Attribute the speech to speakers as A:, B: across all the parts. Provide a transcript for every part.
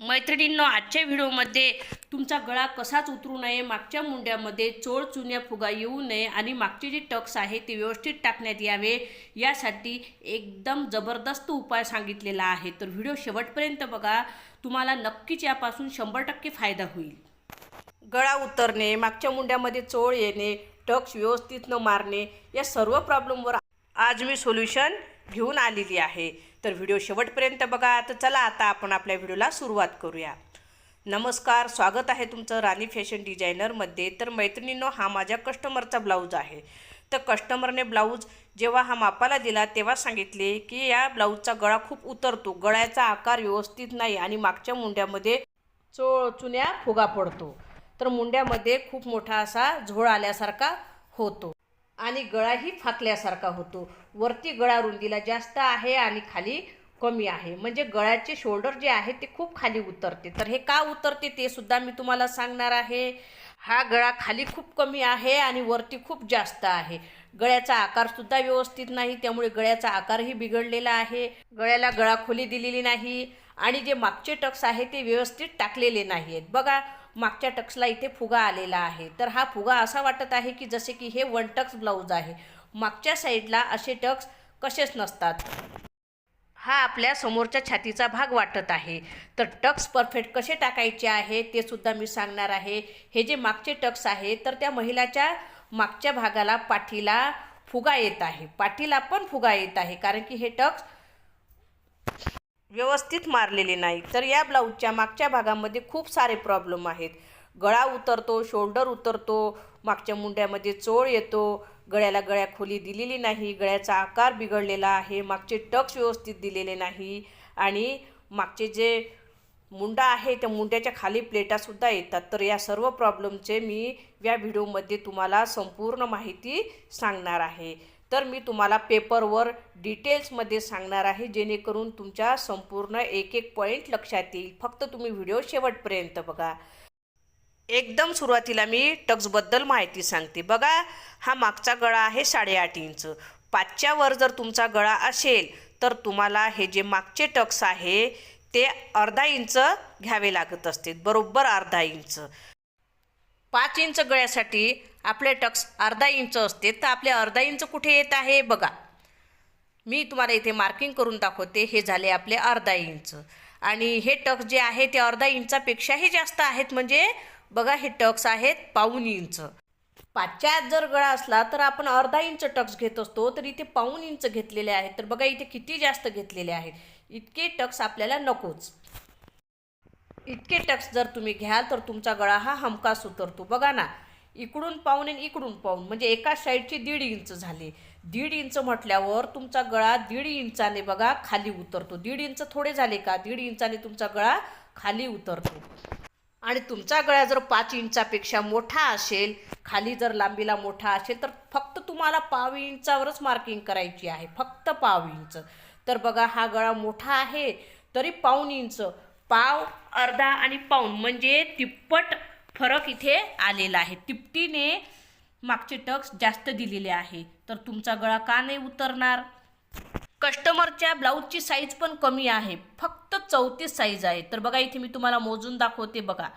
A: मैत्रिणींनो आजच्या व्हिडिओमध्ये तुमचा गळा कसाच उतरू नये मागच्या मुंड्यामध्ये चोळ चुन्या फुगा येऊ नये आणि मागचे जे टक्स आहे ते व्यवस्थित टाकण्यात यावे यासाठी एकदम जबरदस्त उपाय सांगितलेला आहे. तर व्हिडिओ शेवटपर्यंत बघा. तुम्हाला नक्कीच यापासून शंभर टक्के फायदा होईल. गळा उतरणे मागच्या मुंड्यामध्ये चोळ येणे टक्स व्यवस्थित न मारणे या सर्व प्रॉब्लेमवर आज मी सोल्युशन घेऊन आलेली आहे. तर व्हिडिओ शेवटपर्यंत बघा. तर चला आता आपण आपल्या व्हिडिओला सुरुवात करूया. नमस्कार स्वागत आहे तुमचं राणी फॅशन डिझायनरमध्ये. तर मैत्रिणींनो हा माझ्या कस्टमरचा ब्लाऊज आहे. तर कस्टमरने ब्लाऊज जेव्हा हा मापाला दिला तेव्हा सांगितले की या ब्लाऊजचा गळा खूप उतरतो. गळ्याचा आकार व्यवस्थित नाही आणि मागच्या मुंड्यामध्ये चोळ चुन्या फुगा पडतो. तर मुंड्यामध्ये खूप मोठा असा झोळ आल्यासारखा होतो. आणि गळाही फाकल्यासारखा होतो. वरती गळा रुंदीला जास्त आहे आणि खाली कमी आहे. म्हणजे गळ्याचे शोल्डर जे आहे ते खूप खाली उतरते. तर हे का उतरते ते सुद्धा मी तुम्हाला सांगणार आहे. हा गळा खाली खूप कमी आहे आणि वरती खूप जास्त आहे. गळ्याचा आकारसुद्धा व्यवस्थित नाही त्यामुळे गळ्याचा आकारही बिघडलेला आहे. गळ्याला गळा खोली दिलेली नाही आणि जे मागचे टक्स आहे ते व्यवस्थित टाकलेले नाही आहेत बघा मागच्या टक्सला इथे फुगा आलेला आहे. तर हा फुगा असा वाटत आहे की जसे की हे वन टक्स ब्लाऊज आहे. मागच्या साईडला असे टक्स कसेच नसतात. हा आपल्या समोरच्या छातीचा भाग वाटत आहे. तर टक्स परफेक्ट कसे टाकायचे आहे ते सुद्धा मी सांगणार आहे. हे जे मागचे टक्स आहे तर त्या महिलाच्या मागच्या भागाला पाठीला फुगा येत आहे. पाठीला पण फुगा येत आहे कारण की हे टक्स व्यवस्थित मारलेले नाही. तर या ब्लाऊजच्या मागच्या भागामध्ये खूप सारे प्रॉब्लेम आहेत. गळा उतरतो शोल्डर उतरतो मागच्या मुंड्यामध्ये चोळ येतो गळ्याला गळ्या खोली दिलेली नाही गळ्याचा आकार बिघडलेला आहे मागचे टक्स व्यवस्थित दिलेले नाही आणि मागचे जे मुंडा आहे त्या मुंड्याच्या खाली प्लेटासुद्धा येतात. तर या सर्व प्रॉब्लेमचे मी या व्हिडिओमध्ये तुम्हाला संपूर्ण माहिती सांगणार आहे. तर मी तुम्हाला पेपरवर डिटेल्समध्ये सांगणार आहे जेणेकरून तुमच्या संपूर्ण एक एक पॉईंट लक्षात येईल. फक्त तुम्ही व्हिडिओ शेवटपर्यंत बघा. एकदम सुरुवातीला मी टक्सबद्दल माहिती सांगते. बघा हा मागचा गळा आहे साडेआठ इंच. पाचच्या वर जर तुमचा गळा असेल तर तुम्हाला हे जे मागचे टक्स आहे ते अर्धा इंच घ्यावे लागत असते बरोबर अर्धा इंच. पाच इंच गळ्यासाठी आपले टक्स अर्धा इंच असते तर आपले अर्धा इंच कुठे येत आहे बघा. मी तुम्हाला इथे मार्किंग करून दाखवते हे झाले आपले अर्धा इंच. आणि हे टक्स जे आहे ते अर्धा इंचापेक्षाही जास्त आहेत म्हणजे बघा हे टक्स आहेत पाऊन इंच. पाचच्या आत जर गळा असला तर आपण अर्धा इंच टक्स घेत असतो तर इथे पाऊन इंच घेतलेले आहेत. तर बघा इथे किती जास्त घेतलेले आहेत इतके टक्स आपल्याला नकोच. इतके टक्स जर तुम्ही घ्याल तर तुमचा गळा हा हमखास उतरतो. बघा ना. इकडून पाऊन आणि इकडून पाऊन. म्हणजे एका साईडची दीड इंच झाले. दीड इंच म्हटल्यावर तुमचा गळा दीड इंचाने बघा खाली उतरतो. दीड इंच थोडे झाले का? दीड इंचाने तुमचा गळा खाली उतरतो. आणि तुमचा गळा जर पाच इंचापेक्षा मोठा असेल खाली जर लांबीला मोठा असेल तर फक्त तुम्हाला पाव इंचावरच मार्किंग करायची आहे. फक्त पाव इंच. तर बघा हा गळा मोठा आहे तरी पाऊन इंच. पाव अर्धा आणि पाऊन. म्हणजे तिप्पट फरक इथे आलेला आहे. टिपटीने मागचे टक्स जास्त दिलेले आहे. तर तुमचा गळा का नाही उतरणार? कस्टमरच्या ब्लाऊजची साईज पण कमी आहे. फक्त चौतीस साईज आहे. तर बघा इथे मी तुम्हाला मोजून दाखवते बघा.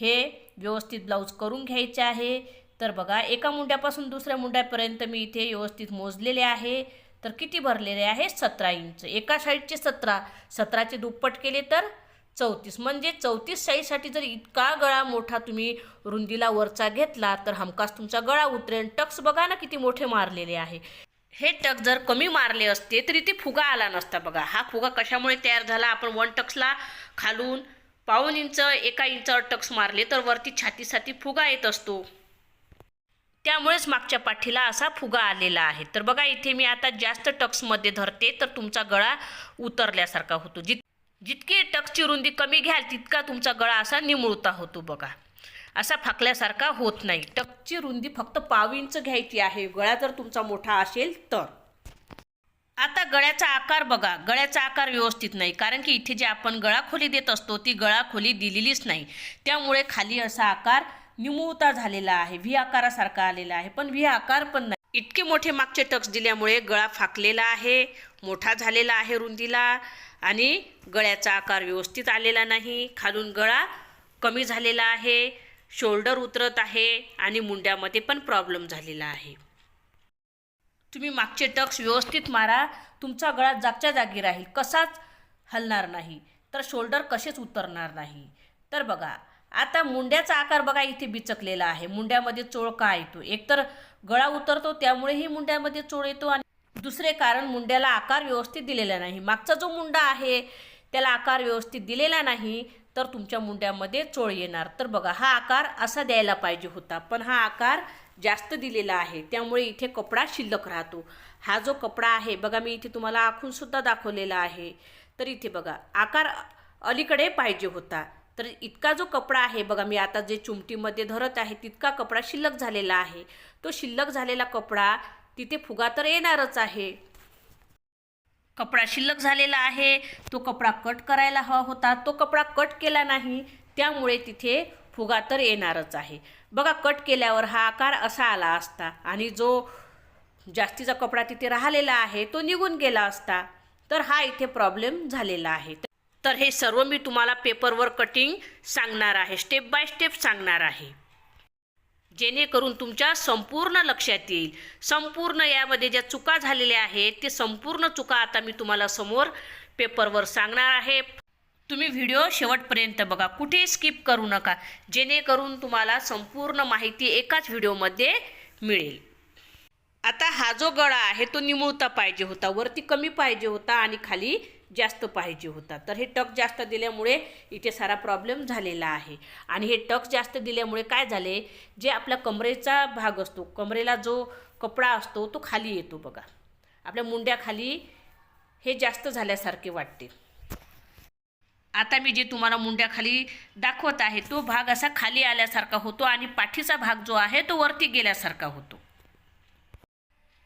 A: हे व्यवस्थित ब्लाऊज करून घ्यायचे आहे. तर बघा एका मुंड्यापासून दुसऱ्या मुंड्यापर्यंत मी इथे व्यवस्थित मोजलेले आहे. तर किती भरलेले आहे? सतरा इंच एका साईडचे सतरा. सतराचे दुप्पट केले तर चौतीस. म्हणजे चौतीस साईजसाठी जर इतका गळा मोठा तुम्ही रुंदीला वरचा घेतला तर हमखास तुमचा गळा उतरेल. टक्स बघा ना किती मोठे मारलेले आहे. हे टक्स जर कमी मारले असते तरी ते फुगा आला नसता बघा. हा फुगा कशामुळे तयार झाला? आपण वन टक्सला खालून पाऊन इंच एका इंचावर टक्स मारले तर वरती छातीसाठी फुगा येत असतो. त्यामुळेच मागच्या पाठीला असा फुगा आलेला आहे. तर बघा इथे मी आता जास्त टक्समध्ये धरते तर तुमचा गळा उतरल्यासारखा होतो. जिथे जितकी टकची रुंदी कमी घ्याल तितका तुमचा गळा असा निमुळता होतो बघा. असा फाकल्यासारखा होत नाही. टकची रुंदी फक्त पाव इंच घ्यायची आहे. गळा जर तुमचा मोठा असेल तर. आता गळ्याचा आकार बघा. गळ्याचा आकार व्यवस्थित नाही. कारण की इथे जे आपण गळा खोली देत असतो ती गळा खोली दिलेलीच नाही. त्यामुळे खाली असा आकार निमुळता झालेला आहे. व्ही आकारासारखा आलेला आहे. पण व्ही आकार पण नाही. इतके मोठे मागचे टक्स दिल्यामुळे गळा फाकलेला आहे मोठा झालेला आहे रुंदीला आणि गळ्याचा आकार व्यवस्थित आलेला नाही. खालून गळा कमी झालेला आहे शोल्डर उतरत आहे आणि मुंड्यामध्ये पण प्रॉब्लेम झालेला आहे. तुम्ही मागचे टक्स व्यवस्थित मारा तुमचा गळा जागच्या जागी राहील कसाच हलणार नाही. तर शोल्डर कसेच उतरणार नाही. तर बघा आता मुंड्याचा आकार बघा इथे बिचकलेला आहे. मुंड्यामध्ये चोळ का येतो? एकतर गळा उतरतो त्यामुळेही मुंड्यामध्ये चोळ येतो आणि दुसरे कारण मुंड्याला आकार व्यवस्थित दिलेला नाही. मागचा जो मुंडा आहे त्याला आकार व्यवस्थित दिलेला नाही तर तुमच्या मुंड्यामध्ये चोळ येणार. तर बघा हा आकार असा द्यायला पाहिजे होता पण हा आकार जास्त दिलेला आहे. त्यामुळे इथे कपडा शिल्लक राहतो. हा जो कपडा आहे बघा मी इथे तुम्हाला आखूनसुद्धा दाखवलेला आहे. तर इथे बघा आकार अलीकडे पाहिजे होता. तर इतका जो कपडा आहे बघा मी आता जे चुमटीमध्ये धरत आहे तितका कपडा शिल्लक झालेला आहे. तो शिल्लक झालेला कपडा तिथे फुगा तर येणारच आहे. कपडा शिल्लक झालेला आहे तो कपडा कट करायला हवा होता तो कपडा कट केला नाही त्यामुळे तिथे फुगा तर येणारच आहे. बघा कट केल्यावर हा आकार असा आला असता आणि जो जास्तीचा कपडा तिथे राहिलेला आहे तो निघून गेला असता. तर हा इथे प्रॉब्लेम झालेला आहे. तर हे सर्व मी तुम्हाला पेपरवर कटिंग सांगणार आहे. स्टेप बाय स्टेप सांगणार आहे. जेणेकरून तुमच्या संपूर्ण लक्षात येईल. संपूर्ण यामध्ये ज्या चुका झालेल्या आहेत ते संपूर्ण चुका आता मी तुम्हाला समोर पेपरवर सांगणार आहे. तुम्ही व्हिडिओ शेवटपर्यंत बघा. कुठे स्किप करू नका. जेणेकरून तुम्हाला संपूर्ण माहिती एकाच व्हिडिओमध्ये मिळेल. आता हा जो गळा आहे तो निमुळता पाहिजे होता. वरती कमी पाहिजे होता आणि खाली जास्त पाहिजे होता. तर हे टक जास्त दिल्यामुळे इथे सारा प्रॉब्लेम झालेला आहे. आणि हे टक जास्त दिल्यामुळे काय झाले? जे आपल्या कमरेचा भाग असतो कमरेला जो कपडा असतो तो खाली येतो बघा. आपल्या मुंड्याखाली हे जास्त झाल्यासारखे वाटते. आता मी जे तुम्हाला मुंड्याखाली दाखवत आहे तो भाग असा खाली आल्यासारखा होतो आणि पाठीचा भाग जो आहे तो वरती गेल्यासारखा होतो.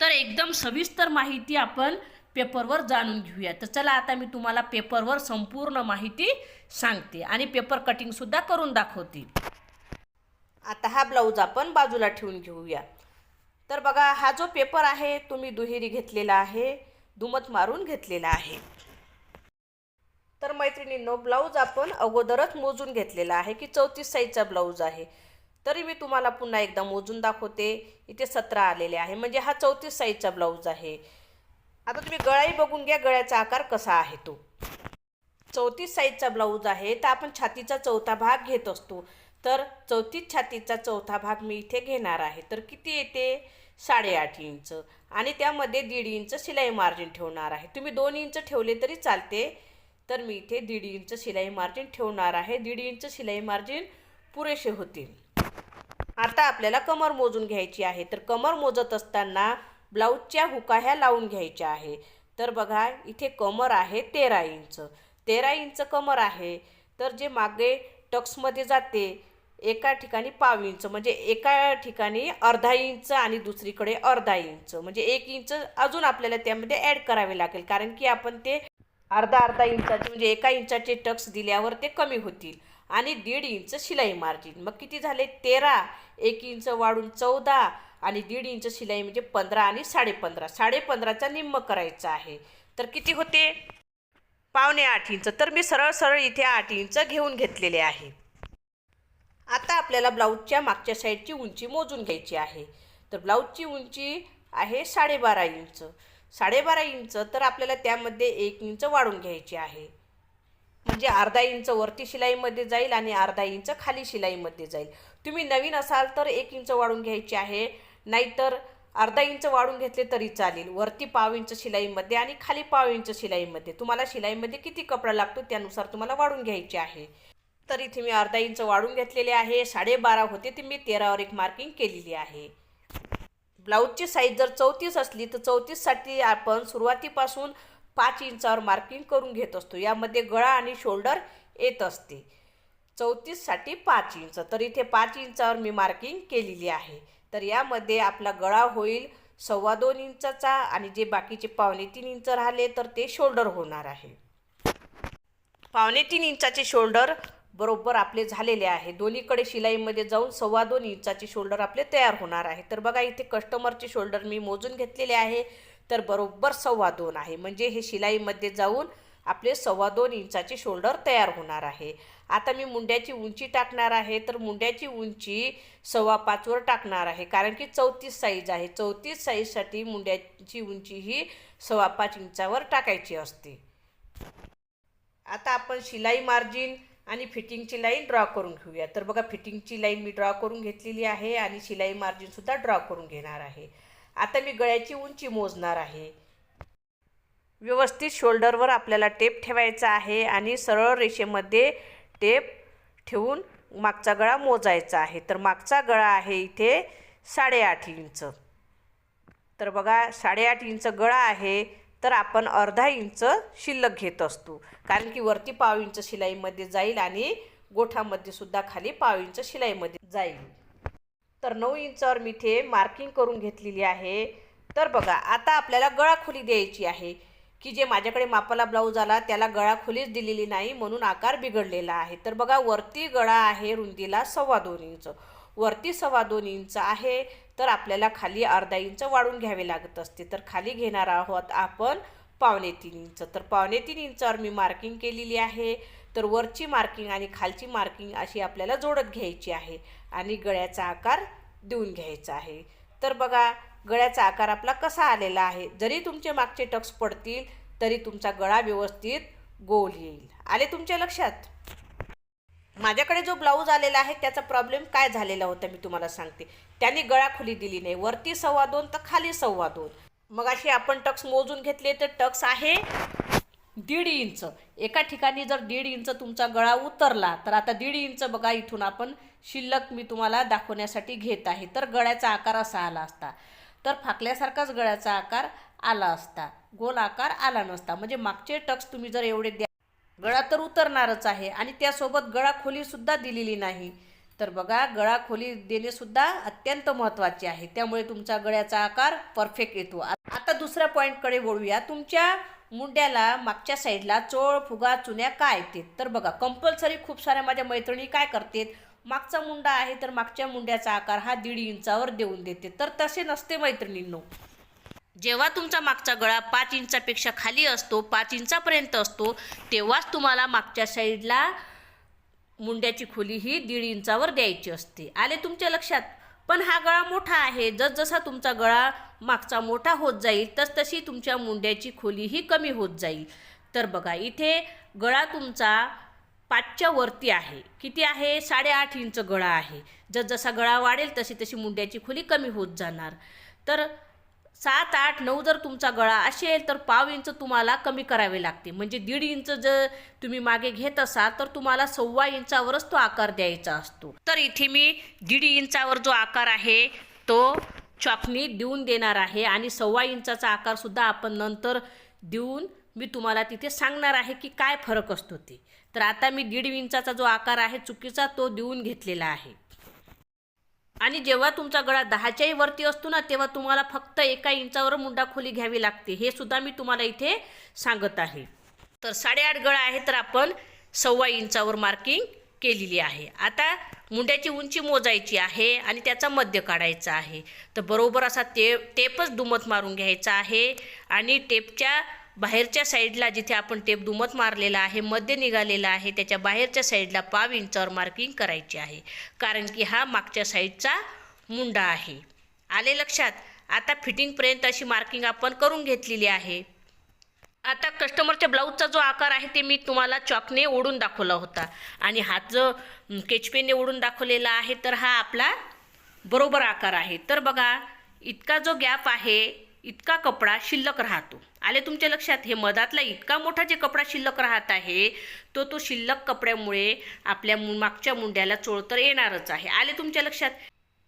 A: तर एकदम सविस्तर माहिती आपण पेपरवर जाणून घेऊया. तर चला आता मी तुम्हाला पेपरवर संपूर्ण माहिती सांगते आणि पेपर कटिंगसुद्धा करून दाखवते. आता हा ब्लाऊज आपण बाजूला ठेवून घेऊया. तर बघा हा जो पेपर आहे तो मी दुहेरी घेतलेला आहे दुमत मारून घेतलेला आहे. तर मैत्रिणींनो ब्लाऊज आपण अगोदरच मोजून घेतलेला आहे की चौतीस साईजचा ब्लाऊज आहे. तरी मी तुम्हाला पुन्हा एकदा मोजून दाखवते. इथे सतरा आलेले आहे. म्हणजे हा चौतीस साईजचा ब्लाऊज आहे. आता तुम्ही गळाही बघून घ्या गळ्याचा आकार कसा आहे तो. चौतीस साईजचा ब्लाऊज आहे तर आपण छातीचा चौथा भाग घेत असतो. तर चौतीस छातीचा चौथा भाग मी इथे घेणार आहे. तर किती येते? साडेआठ इंच. आणि त्यामध्ये दीड इंच शिलाई मार्जिन ठेवणार आहे. तुम्ही दोन इंच ठेवले तरी चालते. तर मी इथे दीड इंच शिलाई मार्जिन ठेवणार आहे. दीड इंच शिलाई मार्जिन पुरेसे होतील. आता आपल्याला कमर मोजून घ्यायची आहे. तर कमर मोजत असताना ब्लाऊजच्या हुका ह्या लावून घ्यायच्या आहे. तर बघा इथे कमर आहे तेरा इंच. तेरा इंच कमर आहे. तर जे मागे टक्समध्ये जाते एका ठिकाणी पाव इंच म्हणजे एका ठिकाणी अर्धा इंच आणि दुसरीकडे अर्धा इंच. म्हणजे एक इंच अजून आपल्याला त्यामध्ये ॲड करावे लागेल कारण की आपण ते अर्धा अर्धा इंचाचे म्हणजे एका इंचाचे टक्स दिल्यावर ते कमी होतील. आणि दीड इंच शिलाई मार्जिन मग किती झाले? तेरा. एक इंच वाढून चौदा. आणि दीड इंच शिलाई म्हणजे पंधरा आणि साडेपंधरा. साडेपंधराचा निम्म करायचा आहे. तर किती होते? पावणे आठ इंच. तर मी सरळ सरळ इथे आठ इंच घेऊन घेतलेले आहे. आता आपल्याला ब्लाऊजच्या मागच्या साईडची उंची मोजून घ्यायची आहे. तर ब्लाऊजची उंची आहे साडेबारा इंच. साडेबारा इंच तर आपल्याला त्यामध्ये एक इंच वाढून घ्यायची आहे. म्हणजे अर्धा इंच वरती शिलाईमध्ये जाईल आणि अर्धा इंच खाली शिलाईमध्ये जाईल. तुम्ही नवीन असाल तर एक इंच वाढून घ्यायची आहे. नाहीतर अर्धा इंच वाढून घेतले तरी चालेल. वरती पाव इंच शिलाईमध्ये आणि खाली पाव इंच शिलाईमध्ये. तुम्हाला शिलाईमध्ये किती कपडा लागतो त्यानुसार तुम्हाला वाढून घ्यायचे आहे. तर इथे मी अर्धा इंच वाढून घेतलेले आहे. साडेबारा होते ते मी तेरावर एक मार्किंग केलेली आहे. ब्लाऊजची साईज जर चौतीस असली तर चौतीससाठी आपण सुरुवातीपासून पाच इंचावर मार्किंग करून घेत असतो. यामध्ये गळा आणि शोल्डर येत असते. चौतीससाठी पाच इंच. तर इथे पाच इंचावर मी मार्किंग केलेली आहे. तर यामध्ये आपला गळा होईल सव्वा दोन इंचाचा आणि जे बाकीचे पावणे तीन इंच राहिले तर ते शोल्डर होणार आहे. पावणे तीन इंचाचे शोल्डर बरोबर आपले झालेले आहे. दोन्हीकडे शिलाईमध्ये जाऊन सव्वा दोन इंचाचे शोल्डर आपले तयार होणार आहे. तर बघा इथे कस्टमरचे शोल्डर मी मोजून घेतलेले आहे. तर बरोबर सव्वा दोन आहे. म्हणजे हे शिलाईमध्ये जाऊन आपले सव्वा दोन इंचाचे शोल्डर तयार होणार आहे. आता मी मुंड्याची उंची टाकणार आहे तर मुंड्याची उंची सव्वा पाचवर टाकणार आहे. कारण की चौतीस साईज आहे. चौतीस साईजसाठी मुंड्याची उंची ही सव्वा पाच इंचावर टाकायची असते. आता आपण शिलाई मार्जिन आणि फिटिंगची लाईन ड्रॉ करून घेऊया. तर बघा फिटिंगची लाईन मी ड्रॉ करून घेतलेली आहे आणि शिलाई मार्जिनसुद्धा ड्रॉ करून घेणार आहे. आता मी गळ्याची उंची मोजणार आहे. व्यवस्थित शोल्डरवर आपल्याला टेप ठेवायचा आहे आणि सरळ रेषेमध्ये टेप ठेवून मागचा गळा मोजायचा आहे. तर मागचा गळा आहे इथे साडेआठ इंच. तर बघा साडेआठ इंच गळा आहे तर आपण अर्धा इंच शिल्लक घेत असतो. कारण की वरती पाव इंच शिलाईमध्ये जाईल आणि गोठामध्ये सुद्धा खाली पाव इंच शिलाईमध्ये जाईल. तर नऊ इंचावर मी इथे मार्किंग करून घेतलेली आहे. तर बघा आता आपल्याला गळा खोली द्यायची आहे. की जे माझ्याकडे मापाला ब्लाऊज आला त्याला गळा खोलीच दिलेली नाही म्हणून आकार बिघडलेला आहे. तर बघा वरती गळा आहे रुंदीला सव्वा दोन इंच. वरती सव्वा दोन इंच आहे तर आपल्याला खाली अर्धा इंच वाढून घ्यावे लागत असते. तर खाली घेणार आहोत आपण पावणे तीन इंच. तर पावणे तीन इंचावर मी मार्किंग केलेली आहे. तर वरची मार्किंग आणि खालची मार्किंग अशी आपल्याला जोडत घ्यायची आहे आणि गळ्याचा आकार देऊन घ्यायचा आहे. तर बघा गळ्याचा आकार आपला कसा आलेला आहे? जरी तुमचे मागचे टक्स पडतील तरी तुमचा गळा व्यवस्थित गोल येईल. आले तुमच्या लक्षात? माझ्याकडे जो ब्लाऊज आलेला आहे त्याचा प्रॉब्लेम काय झालेला होता मी तुम्हाला सांगते. त्यांनी गळा खुली दिली नाही. वरती सव्वा दोन तर खाली सव्वा दोन. मग अशी आपण टक्स मोजून घेतले तर टक्स आहे दीड इंच. एका ठिकाणी जर दीड इंच तुमचा गळा उतरला तर आता दीड इंच बघा इथून आपण शिल्लक मी तुम्हाला दाखवण्यासाठी घेत आहे. तर गळ्याचा आकार असा आला असता. तर फाकल्यासारखाच गळ्याचा आकार आला असता. गोल आकार आला नसता. म्हणजे मागचे टक्स तुम्ही जर एवढे द्या गळा तर उतरणारच आहे आणि त्यासोबत गळा खोलीसुद्धा दिलेली नाही. तर बघा गळा खोली देणेसुद्धा अत्यंत महत्त्वाचे आहे. त्यामुळे तुमचा गळ्याचा आकार परफेक्ट येतो. आता दुसऱ्या पॉईंटकडे वळूया. तुमच्या मुंड्याला मागच्या साईडला चोळ फुगा चुन्या काय येतात? तर बघा कंपल्सरी खूप साऱ्या माझ्या मैत्रिणी काय करतात? मागचा मुंडा आहे तर मागच्या मुंड्याचा आकार हा दीड इंचावर देऊन देते. तर तसे नसते मैत्रिणींनो. जेव्हा तुमचा मागचा गळा पाच इंचापेक्षा खाली असतो पाच इंचापर्यंत असतो तेव्हाच तुम्हाला मागच्या साईडला मुंड्याची खोली ही दीड इंचावर द्यायची असते. आले तुमच्या लक्षात? पण हा गळा मोठा आहे. जसजसा तुमचा गळा मागचा मोठा होत जाईल तसतशी तुमच्या मुंड्याची खोली ही कमी होत जाईल. तर बघा इथे गळा तुमचा पाचच्या वरती आहे. किती आहे? साडेआठ इंच गळा आहे. जसजसा गळा वाढेल तशी तशी मुंड्याची खोली कमी होत जाणार. तर सात आठ नऊ जर तुमचा गळा असेल तर पाव इंच तुम्हाला कमी करावे लागते. म्हणजे दीड इंच जर तुम्ही मागे घेत असाल तर तुम्हाला सव्वा इंचावरच तो आकार द्यायचा असतो. तर इथे मी दीड इंचावर जो आकार आहे तो चॉकनी देऊन देणार आहे आणि सव्वा इंचाचा आकारसुद्धा आपण नंतर देऊन मी तुम्हाला तिथे सांगणार आहे की काय फरक असतो ते. तर आता मी दीड इंचाचा जो आकार आहे चुकीचा तो देऊन घेतलेला आहे. आणि जेव्हा तुमचा गळा दहाच्याही वरती असतो ना तेव्हा तुम्हाला फक्त एका इंचावर मुंडा खोली घ्यावी लागते. हे सुद्धा मी तुम्हाला इथे सांगत आहे. तर साडेआठ गळा आहे तर आपण सव्वा इंचावर मार्किंग केलेली आहे. आता मुंड्याची उंची मोजायची आहे आणि त्याचा मध्य काढायचा आहे. तर बरोबर असा ते टेपच दुमत मारून घ्यायचा आहे आणि टेपच्या बाहेरच्या साईडला जिथे आपण टेप दुमत मारलेला आहे मध्य निघालेला आहे त्याच्या बाहेरच्या साईडला पाव इंचावर मार्किंग करायची आहे. कारण की हा मागच्या साईडचा मुंडा आहे. आले लक्षात? आता फिटिंगपर्यंत अशी मार्किंग आपण करून घेतलेली आहे. आता कस्टमरच्या ब्लाऊजचा जो आकार आहे ते मी तुम्हाला चॉकने ओढून दाखवला होता. आणि हात जो केचपेनने ओढून दाखवलेला आहे तर हा आपला बरोबर आकार आहे. तर बघा इतका जो गॅप आहे इतका कपडा शिल्लक राहतो. आले तुमच्या लक्षात? हे मधातला इतका मोठा जे कपडा शिल्लक राहत आहे तो तो शिल्लक कपड्यामुळे आपल्या मागच्या मुंड्याला चोळ तर येणारच आहे. आले तुमच्या लक्षात?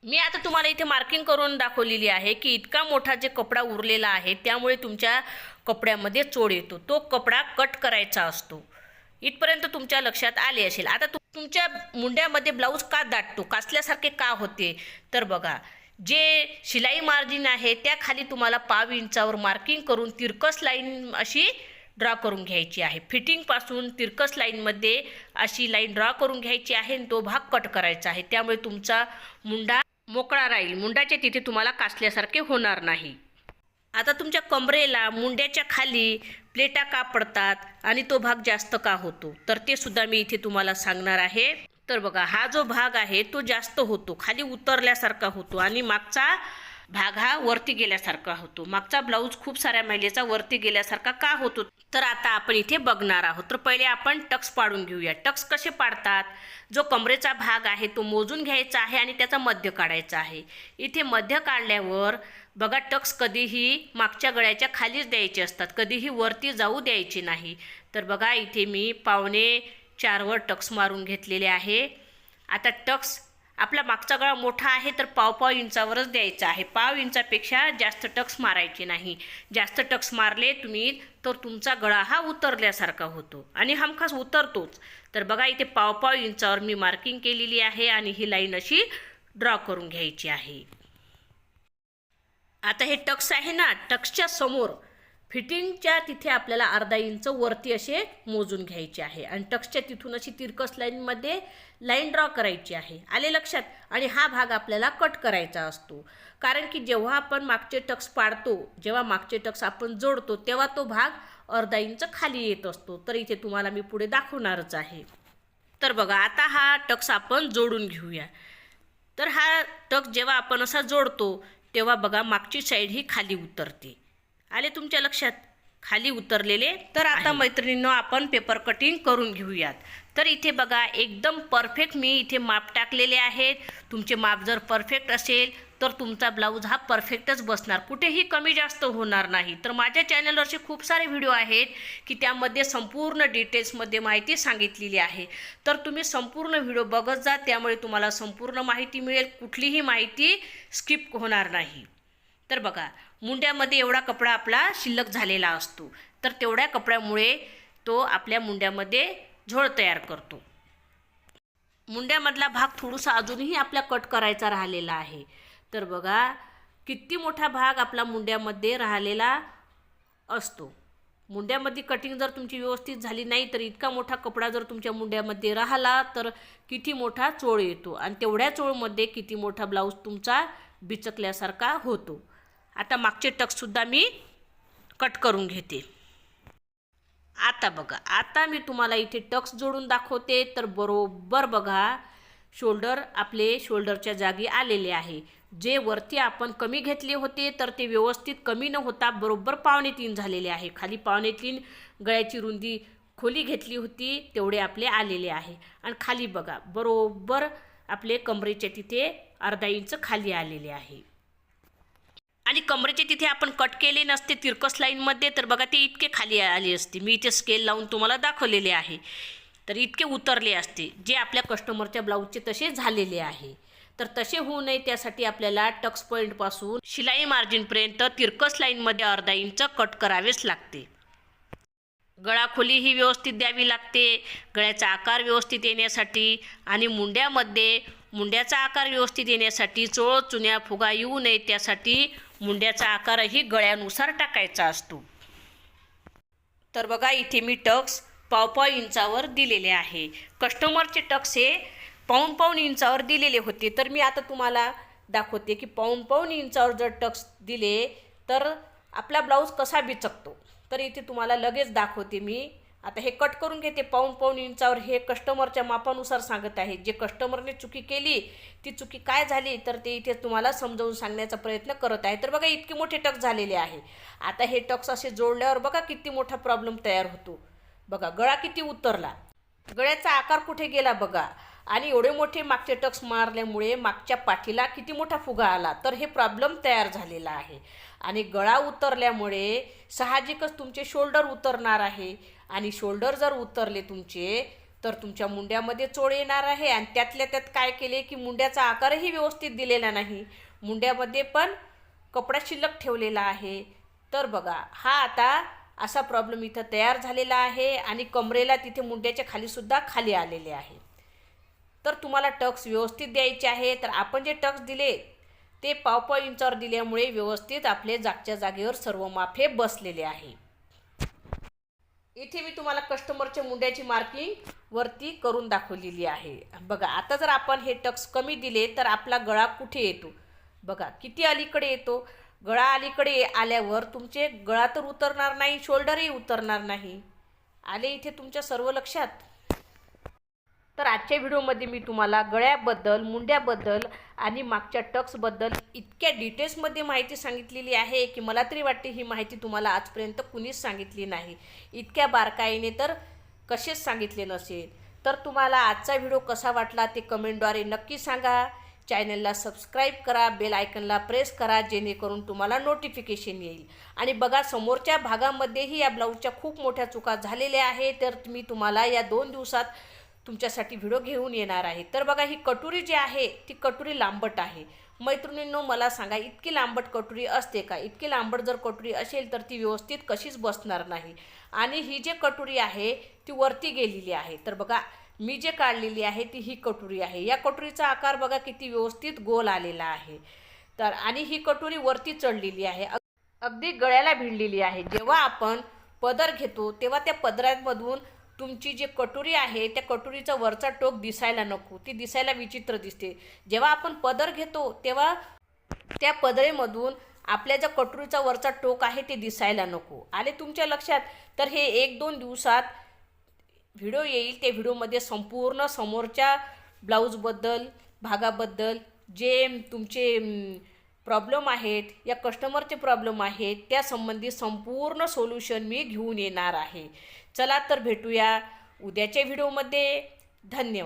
A: मी आता तुम्हाला इथे मार्किंग करून दाखवलेली आहे की इतका मोठा जे कपडा उरलेला आहे त्यामुळे तुमच्या कपड्यामध्ये चोळ येतो. तो कपडा कट करायचा असतो. इथपर्यंत तुमच्या लक्षात आले असेल. आता तुमच्या मुंड्यामध्ये ब्लाऊज का दाटतो? काचल्यासारखे का होते? तर बघा जे शिलाई मार्जिन आहे त्या खाली तुम्हाला पाव इंचावर मार्किंग करून तिरकस लाईन अशी ड्रॉ करून घ्यायची आहे. फिटिंगपासून तिरकस लाईनमध्ये अशी लाईन ड्रॉ करून घ्यायची आहे आणि तो भाग कट करायचा आहे. त्यामुळे तुमचा मुंडा मोकळा राहील. मुंडाच्या तिथे तुम्हाला कासल्यासारखे होणार नाही. आता तुमच्या कमरेला मुंड्याच्या खाली प्लेटा का पडतात आणि तो भाग जास्त का होतो? तर ते सुद्धा मी इथे तुम्हाला सांगणार आहे. तर बघा हा जो भाग आहे तो जास्त होतो. खाली उतरल्यासारखा होतो आणि मागचा भाग हा वरती गेल्यासारखा होतो. मागचा ब्लाऊज खूप साऱ्या महिलेचा वरती गेल्यासारखा का होतो? तर आता आपण इथे बघणार आहोत. तर पहिले आपण टक्स पाडून घेऊया. टक्स कसे पाडतात? जो कमरेचा भाग आहे तो मोजून घ्यायचा आहे आणि त्याचा मध्य काढायचा आहे. इथे मध्य काढल्यावर बघा टक्स कधीही मागच्या गळ्याच्या खालीच द्यायचे असतात. कधीही वरती जाऊ द्यायचे नाही. तर बघा इथे मी पावणे चारवर टक्स मारून घेतलेले आहे. आता टक्स आपला मागचा गळा मोठा आहे तर पाव पाव इंचावरच द्यायचा आहे. पाव इंचापेक्षा जास्त टक्स मारायचे नाही. जास्त टक्स मारले तुम्ही तर तुमचा गळा हा उतरल्यासारखा होतो. आणि हमखास उतरतोच. तर बघा इथे पाव पाव इंचावर मी मार्किंग केलेली आहे आणि ही लाईन अशी ड्रॉ करून घ्यायची आहे. आता हे टक्स आहे ना टक्सच्या समोर फिटिंगच्या तिथे आपल्याला अर्धा इंच वरती असे मोजून घ्यायचे आहे. आणि टक्सच्या तिथून अशी तिरकस लाईनमध्ये लाईन ड्रॉ करायची आहे. आले लक्षात? आणि हा भाग आपल्याला कट करायचा असतो. कारण की जेव्हा आपण मागचे टक्स पाडतो जेव्हा मागचे टक्स आपण जोडतो तेव्हा तो भाग अर्धा इंच खाली येत असतो. तर इथे तुम्हाला मी पुढे दाखवणारच आहे. तर बघा आता हा टक्स आपण जोडून घेऊया. तर हा टक्स जेव्हा आपण असा जोडतो तेव्हा बघा मागची साईड ही खाली उतरते. आले तुमच्या लक्षात? खाली उतरलेले तर आता मैत्रिणींनो आपण पेपर कटिंग करून घेऊयात. तर इथे बघा एकदम परफेक्ट मी इथे माप टाकलेले आहेत. तुमचे माप जर परफेक्ट असेल तर तुमचा ब्लाऊज हा परफेक्टच बसणार. कुठेही कमी जास्त होणार नाही. तर माझ्या चॅनलवरचे खूप सारे व्हिडिओ आहेत की त्यामध्ये संपूर्ण डिटेल्समध्ये माहिती सांगितलेली आहे. तर तुम्ही संपूर्ण व्हिडिओ बघत जा त्यामुळे तुम्हाला संपूर्ण माहिती मिळेल. कुठलीही माहिती स्किप होणार नाही. तर बघा मुंड्यामध्ये एवढा कपडा आपला शिल्लक झालेला असतो. तर तेवढ्या कपड्यामुळे तो आपल्या मुंड्यामध्ये झोळ तयार करतो. मुंड्यामधला भाग थोडासा अजूनही आपल्या कट करायचा राहिलेला आहे. तर बघा किती मोठा भाग आपला मुंड्यामध्ये राहिलेला असतो. मुंड्यामध्ये कटिंग जर तुमची व्यवस्थित झाली नाही तर इतका मोठा कपडा जर तुमच्या मुंड्यामध्ये राहिला तर किती मोठा चोळ येतो. आणि तेवढ्या चोळमध्ये किती मोठा ब्लाऊज तुमचा बिचकल्यासारखा होतो. आता मागचे टकसुद्धा मी कट करून घेते. आता बघा आता मी तुम्हाला इथे टक्स जोडून दाखवते तर बरोबर बघा शोल्डर आपले शोल्डरच्या जागी आलेले आहे. जे वरती आपण कमी घेतले होते तर ते व्यवस्थित कमी न होता बरोबर पावणे तीन झालेले आहे. खाली पावणे तीन गळ्याची रुंदी खोली घेतली होती तेवढे आपले आलेले आहे. आणि खाली बघा बरोबर आपले कमरेच्या तिथे अर्धा इंच खाली आलेले आहे. आणि कमरेचे तिथे आपण कट केले नसते तिरकस लाईनमध्ये तर बघा ते इतके खाली आले असते. मी इथे स्केल लावून तुम्हाला दाखवलेले आहे. तर इतके उतरले असते जे आपल्या कस्टमरच्या ब्लाऊजचे तसे झालेले आहे. तर तसे होऊ नये त्यासाठी आपल्याला टक्स पॉईंटपासून शिलाई मार्जिनपर्यंत तिरकस लाईनमध्ये अर्धा इंच कट करावेच लागते. गळाखोली ही व्यवस्थित द्यावी लागते. गळ्याचा आकार व्यवस्थित येण्यासाठी आणि मुंड्यामध्ये मुंड्याचा आकार व्यवस्थित येण्यासाठी चोळ चुन्या फुगा येऊ नये त्यासाठी मुंड्याचा आकारही गळ्यानुसार टाकायचा असतो. तर बघा इथे मी टक्स पाव पाव इंचावर दिलेले आहे. कस्टमरचे टक्स हे पाऊन पाऊन इंचावर दिलेले होते. तर मी आता तुम्हाला दाखवते की पाऊन पाऊन इंचावर जर टक्स दिले तर आपला ब्लाऊज कसा बिचकतो. तर इथे तुम्हाला लगेच दाखवते मी. आता हे कट करून घेते पाऊन पाऊन इंचावर. हे कस्टमरच्या मापानुसार सांगत आहे. जे कस्टमरने चुकी केली ती चुकी काय झाली तर ते इथे तुम्हाला समजावून सांगण्याचा प्रयत्न करत आहे. तर बघा इतके मोठे टक्स झालेले आहे. आता हे टक्स असे जोडल्यावर बघा किती मोठा प्रॉब्लेम तयार होतो. बघा गळा किती उतरला. गळ्याचा आकार कुठे गेला बघा. आणि एवढे मोठे मागचे टक्स मारल्यामुळे मागच्या पाठीला किती मोठा फुगा आला. तर हे प्रॉब्लेम तयार झालेला आहे. आणि गळा उतरल्यामुळे साहजिकच तुमचे शोल्डर उतरणार आहे. आणि शोल्डर जर उतरले तुमचे तर तुमच्या मुंड्यामध्ये चोळ येणार आहे. आणि त्यातल्या त्यात काय केले की मुंड्याचा आकारही व्यवस्थित दिलेला नाही. मुंड्यामध्ये पण कपडा शिल्लक ठेवलेला आहे. तर बघा हा आता असा प्रॉब्लेम इथं तयार झालेला आहे आणि कमरेला तिथे मुंड्याच्या खालीसुद्धा खाली आलेले आहे. तर तुम्हाला टक्स व्यवस्थित द्यायचे आहे. तर आपण जे टक्स दिले ते पावपाव इंचावर दिल्यामुळे व्यवस्थित आपले जागच्या जागेवर सर्व माफे बसलेले आहे. इथे मी तुम्हाला कस्टमरच्या मुंड्याची मार्किंग वरती करून दाखवलेली आहे. बघा आता जर आपण हे टक्स कमी दिले तर आपला गळा कुठे येतो? बघा किती अलीकडे येतो? गळा अलीकडे आल्यावर तुमचे गळा तर उतरणार नाही शोल्डरही उतरणार नाही. आले इथे तुमच्या सर्व लक्षात? तर आजच्या व्हिडिओमध्ये मी तुम्हाला गळ्याबद्दल मुंड्याबद्दल आणि मागच्या टक्सबद्दल इतक्या डिटेल्समध्ये माहिती सांगितलेली आहे की मला तरी वाटते ही माहिती तुम्हाला आजपर्यंत कुणीच सांगितली नाही. इतक्या बारकाईने तर कसेच सांगितले नसेल. तर तुम्हाला आजचा व्हिडिओ कसा वाटला ते कमेंटद्वारे नक्की सांगा. चॅनलला सबस्क्राईब करा बेल आयकनला प्रेस करा जेणेकरून तुम्हाला नोटिफिकेशन येईल. आणि बघा समोरच्या भागामध्येही या ब्लाऊजच्या खूप मोठ्या चुका झालेल्या आहेत. तर मी तुम्हाला या दोन दिवसात तुमच्यासाठी व्हिडिओ घेऊन येणार आहे. तर बघा ही कटोरी जी आहे ती कटोरी लांबट आहे. मैत्रिणींनो मला सांगा इतकी लांबट कटोरी असते का? इतकी लांबट जर कटोरी असेल तर ती व्यवस्थित कशीच बसणार नाही. आणि ही जी कटोरी आहे ती वरती गेलेली आहे. तर बघा मी जे काढलेली आहे ती ही कटोरी आहे. या कटोरीचा आकार बघा किती व्यवस्थित गोल आलेला आहे. तर आणि ही कटोरी वरती चढलेली आहे. अग- अगदी गळ्याला भिडलेली आहे. जेव्हा आपण पदर घेतो तेव्हा त्या पदरांमधून तुमची जी कटोरी आहे त्या कटोरीचा वरचा टोक दिसायला नको. ती दिसायला विचित्र दिसते. जेव्हा आपण पदर घेतो तेव्हा त्या पदरेमधून आपल्या ज्या कटोरीचा वरचा टोक आहे ते दिसायला नको. आले तुमच्या लक्षात? तर हे एक दोन दिवसात व्हिडिओ येईल. त्या व्हिडिओमध्ये संपूर्ण समोरच्या ब्लाऊजबद्दल भागाबद्दल जे तुमचे प्रॉब्लेम आहेत या कस्टमरचे प्रॉब्लेम आहेत त्यासंबंधी संपूर्ण सोल्युशन मी घेऊन येणार आहे. चला तर भेटूया उद्याच्या व्हिडिओमध्ये धन्यवाद.